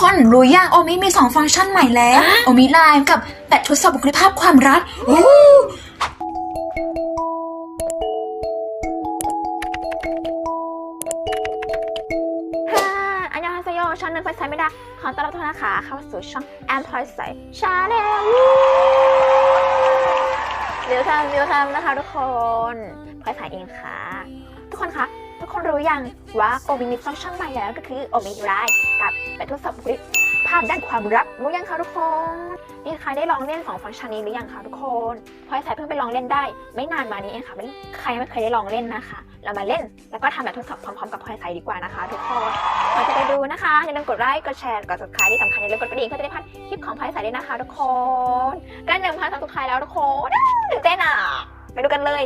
คนรู้ยังโอมิมีสองฟังก์ชันใหม่แล้ว โอมิไลน์กับแบบทดสอบบุคลิกภาพความรักโอ้ฮ่าอันยองฮาเซโยช่องนึงไฟใช้ไม่ได้ ขอต้อนรับทุกท่านนะคะเข้าสู่ช่องแอมพอยใสชาแนลเดี๋ยวทำเดี๋ยวทำนะคะทุกคนพลอยใสเองค่ะ ทุกคนคะทุกคน รู้ยังว่าโอมิมีฟังชันใหม่แล้วก็คือโอมิไลน์กับแบบทดสอบบุคลิกภาพด้านความรักรู้ยังคะทุกคน นี่ใครได้ลองเล่นสองฟังก์ชันนี้หรือยังคะทุกคนพลอยใสเพิ่งไปลองเล่นได้ ไม่นานมานี้เองค่ะไม่ใครไม่เคยได้ลองเล่นนะคะ เรามาเล่นแล้วก็ทำแบบทดสอบพร้อมๆกับพลอยใสดีกว่านะคะ ทุกคนก่อนจะไปดูนะคะอย่าลืมกดไลค์กดแชร์กด subscribe ที่สำคัญอย่าลืมกดกระดิ่งเพื่อจะได้พลาดคลิปของพลอยใสด้วยนะคะ ทุกคนใกล้หนึ่งพันซับสไครต์แล้วทุกคนตื่นเต้นอะไปดูกันเลย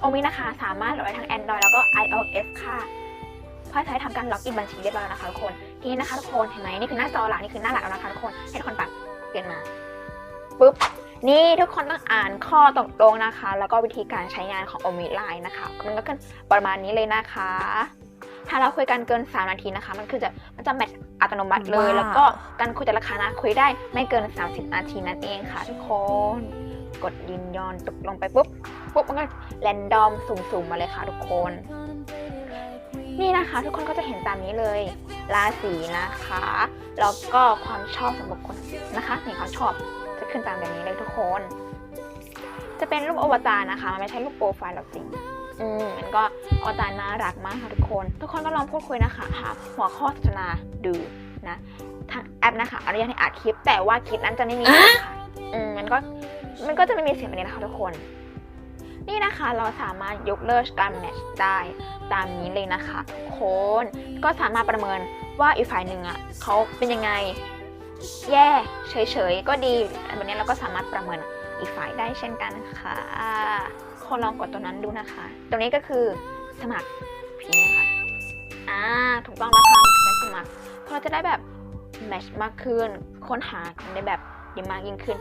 โอมินะคะ สามารถโหลดได้ทั้ง Android แล้วก็ iOS ค่ะพลอยใสทำการล็อกอินบัญชีเรียบร้อยแล้วนะคะทุกคน ทีนี้นะคะทุกคน เห็นไหมนี่คือหน้าจอหลักนี่คือหน้าหลักแล้วนะคะทุกคน ให้ทุกคนปัดเปลี่ยนมาปุ๊บ นี่ทุกคนต้องอ่านข้อตกลงนะคะ แล้วก็วิธีการใช้งานของ o m i Line นะคะ มันก็ขึ้นประมาณนี้เลยนะคะ ถ้าเราคุยกันเกิน 3 นาทีนะคะ มันคือจะมันจะแมทช์อัตโนมัติเลยว้าวแล้วก็การคุยแต่ละครั้งนะคุยได้ไม่เกิน 30 นาทีนั่นเองค่ะ ทุกคน กดยินยอนตกลงไปปุ๊บ ปุ๊บมันก็แรนดอมสุ่มๆมาเลยค่ะทุกคน นี่นะคะ ทุกคนก็จะเห็นตามนี้เลยราศีนะคะแล้วก็ความชอบสำหรับคนนะคะนี่ความชอบจะขึ้นตามแบบนี้เลยทุกคน จะเป็นรูปอวตารนะคะมันไม่ใช่รูปโปรไฟล์หรอกสิอืมมันก็อวตารน่ารักมากค่ะทุกคน ทุกคนก็ลองพูดคุยนะคะหาหัวข้อสนทนาดูนะทางแอปนะคะอนุญาตให้อัดคลิป แต่ว่าคลิปนั้นจะไม่มีเสียงค่ะอืมมันก็มันก็จะไม่มีเสียงแบบนี้นะคะทุกคน นี่นะคะเราสามารถยกเลิกการแมทช์ได้ตามนี้เลยนะคะทุกคนก็สามารถประเมินว่าอีกฝ่ายหนึ่งอะเขาเป็นยังไงแย่เฉยๆก็ดีแบบนี้เราก็สามารถประเมินอีกฝ่ายได้เช่นกันค่ะคนลองกดตัวนั้นดูนะคะ ตรงนี้ก็คือสมัครพีนะคะอ่าถูกต้องแล้วค่ะการสมัครเราจะได้แบบแมชมากขึ้น ค้นหากันแบบดีมากยิ่งขึ้น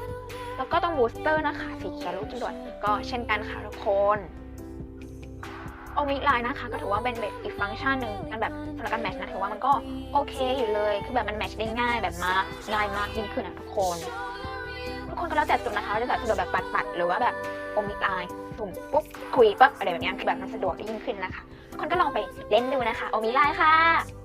แล้วก็ต้องบูสเตอร์นะคะสีเขียวลูกจรวดก็เช่นกันค่ะทุกคนโอมิไลน์นะคะก็ถือว่าเป็นแบบอีกฟังก์ชันหนึ่งกันแบบสำหรับการแมทช์นะถือว่ามันก็โอเคอยู่เลยคือแบบมันแมทช์ได้ง่ายแบบมากง่ายมากยิ่งขึ้นนะทุกคนทุกคนก็แล้วแต่สะดวกนะคะจะแบบสะดวกแบบปัดๆหรือว่าแบบโอมิไลน์สุ่มปุ๊บคุยปั๊บอะไรแบบนี้คือแบบมันสะดวกยิ่งขึ้นนะคะทุกคนก็ลองไปเล่นดูนะคะโอมิไลน์ค่ะ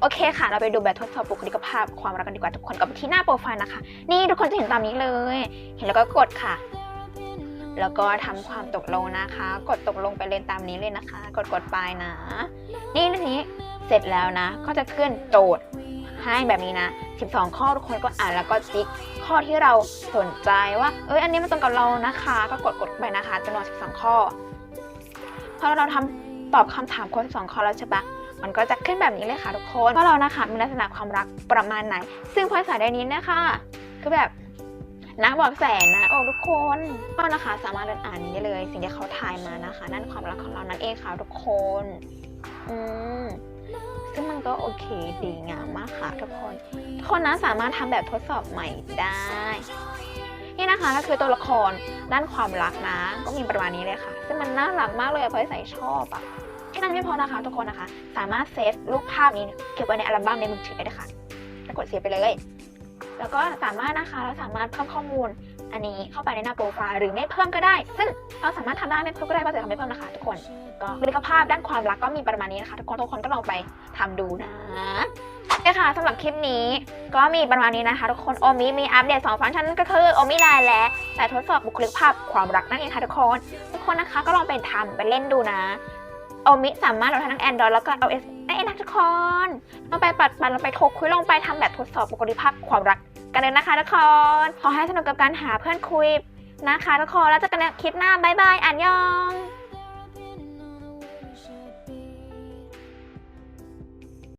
โอเคค่ะ เราไปดูแบบทดสอบบุคลิกภาพความรักกันดีกว่าทุกคนกับที่หน้าโปรไฟล์นะคะ นี่ทุกคนจะเห็นตามนี้เลย เห็นแล้วก็กดค่ะ แล้วก็ทำความตกลงนะคะ กดตกลงไปเลยตามนี้เลยนะคะ กดกดไปนะ นี่ทีนี้เสร็จแล้วนะ ก็จะขึ้นโจทย์ให้แบบนี้นะ 12 ข้อทุกคนก็อ่านแล้วก็ติ๊กข้อที่เราสนใจว่าเอ้ยอันนี้มันตรงกับเรานะคะ ก็กดกดไปนะคะจำนวน 12 ข้อพอเราทำตอบคำถามคน12 ข้อแล้วใช่ปะ มันก็จะขึ้นแบบนี้เลยค่ะทุกคนว่าเรานะคะมีลักษณะความรักประมาณไหน ซึ่งพอยสายในนี้นะคะคือแบบนักบอกแสนนะโอ้ทุกคนก็นะคะสามารถเดินอ่านนี้ได้เลย สิ่งที่เขาทายมานะคะ นั่นความรักของเรานั่นเองค่ะทุกคนอืมซึ่งมันก็โอเคดีงามมากค่ะทุกคนทุกคนนะสามารถทำแบบทดสอบใหม่ได้นี่นะคะก็คือตัวละครด้านความรักนะ ก็มีประมาณนี้เลยค่ะ ซึ่งมันน่ารักมากเลยเพราะใส่ชอบอะ ค่นั้นไม่พอนะคะทุกคนนะคะ สามารถเซฟรูปภาพนี้เก็บไว้ในอัลบั้มในมือถือได้ค่ะแล้วกดเซฟไปเลย แล้วก็สามารถนะคะเราสามารถเพิ่มข้อมูลอันนี้เข้าไปในหน้าโปรไฟล์หรือไม่เพิ่มก็ได้ ซึ่งเราสามารถทำได้ไม่เพิ่มก็ได้ว่าจะทำไม่เพิ่มนะคะ ทุกคนก็บุคลิกภาพด้านความรักก็มีประมาณนี้นะคะ ทุกคนทุกคนก็ลองไปทำดูนะโอเคค่ะสำหรับคลิปนี้ก็มีประมาณนี้นะคะ ทุกคนโอมิมีอัปเดตสองฟังก์ชันก็คือโอมิไลน์และแต่ทดสอบบุคลิกภาพความรักนั่นเองค่ะทุกคน ทุกคนนะคะก็ลองไปทำไปเล่นดูนะ โอมิสามารถโหลดทั้ง Android แล้วก็ iOS ได้เองนะทุกคนลองไปปัดปันลองไปโทรคุยลองไปทำแบบทดสอบบุคลิกภาพความรักกันเลยนะคะทุกคน ขอให้สนุกกับการหาเพื่อนคุยนะคะทุกคน แล้วเจอกันในคลิปหน้า บ๊ายบาย อันยอง